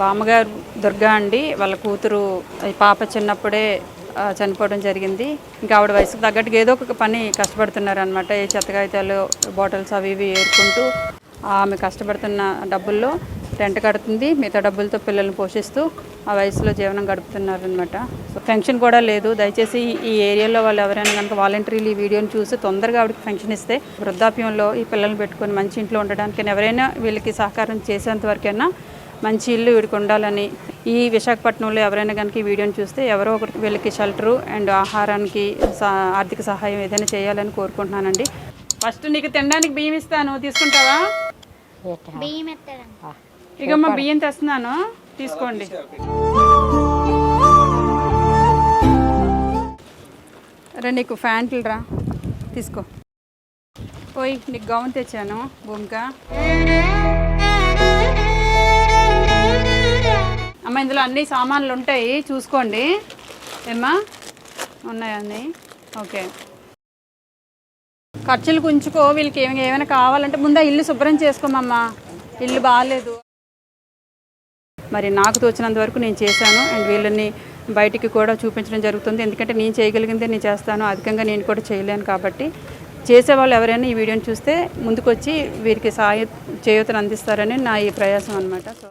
బామ్మగారు దుర్గా అండి. వాళ్ళ కూతురు పాప చిన్నప్పుడే చనిపోవడం జరిగింది. ఇంకా ఆవిడ వయసుకు తగ్గట్టుగా ఏదో ఒక పని కష్టపడుతున్నారు అనమాట ఏ చెత్తగాయితాలు బాటిల్స్ అవి ఇవి ఏరుకుంటూ ఆమె కష్టపడుతున్న డబ్బుల్లో రెంట్ కడుతుంది. మిగతా డబ్బులతో పిల్లల్ని పోషిస్తూ ఆ వయసులో జీవనం గడుపుతున్నారు అనమాట సో ఫంక్షన్ కూడా లేదు. దయచేసి ఈ ఏరియాలో వాళ్ళు ఎవరైనా కనుక వాలంటీర్లు ఈ వీడియోని చూసి తొందరగా ఆవిడకి పెన్షన్ ఇస్తే వృద్ధాప్యంలో ఈ పిల్లల్ని పెట్టుకొని మంచి ఇంట్లో ఉండడానికి ఎవరైనా వీళ్ళకి సహకారం చేసేంత వరకైనా మంచి ఇల్లు వీడికి ఉండాలని ఈ విశాఖపట్నంలో ఎవరైనా కనుక ఈ వీడియోని చూస్తే ఎవరో ఒకరు వీళ్ళకి షెల్టరు అండ్ ఆహారానికి సా- ఆర్థిక సహాయం ఏదైనా చేయాలని కోరుకుంటున్నానండి. ఫస్ట్ నీకు తినడానికి బియ్యం ఇస్తాను. తీసుకుంటావా? ఇగమ్మా బియ్యం తెస్తున్నాను. తీసుకోండి. రా నీకు ఫ్యాంట్లు రా. తీసుకో. పోయి నీకు గౌన్ తెచ్చాను భూమిక. అన్ని సామాన్లు ఉంటాయి. చూసుకోండి. ఏమ్మా? ఉన్నాయండి ఓకే. ఖర్చులు ఉంచుకో. వీళ్ళకి ఏమైనా ఏమైనా కావాలంటే ముందు ఇల్లు శుభ్రం చేసుకోమమ్మా. ఇల్లు బాగాలేదు మరి నాకు తోచినంత వరకు నేను చేశాను. అండ్ వీళ్ళని బయటికి కూడా చూపించడం జరుగుతుంది. ఎందుకంటే నేను చేయగలిగిందే నేను చేస్తాను. అధికంగా నేను కూడా చేయలేను కాబట్టి. చేసేవాళ్ళు ఎవరైనా ఈ వీడియోని చూస్తే ముందుకొచ్చి వీరికి సాయ చేయూతను అందిస్తారని నా ఈ ప్రయాసం అనమాట సో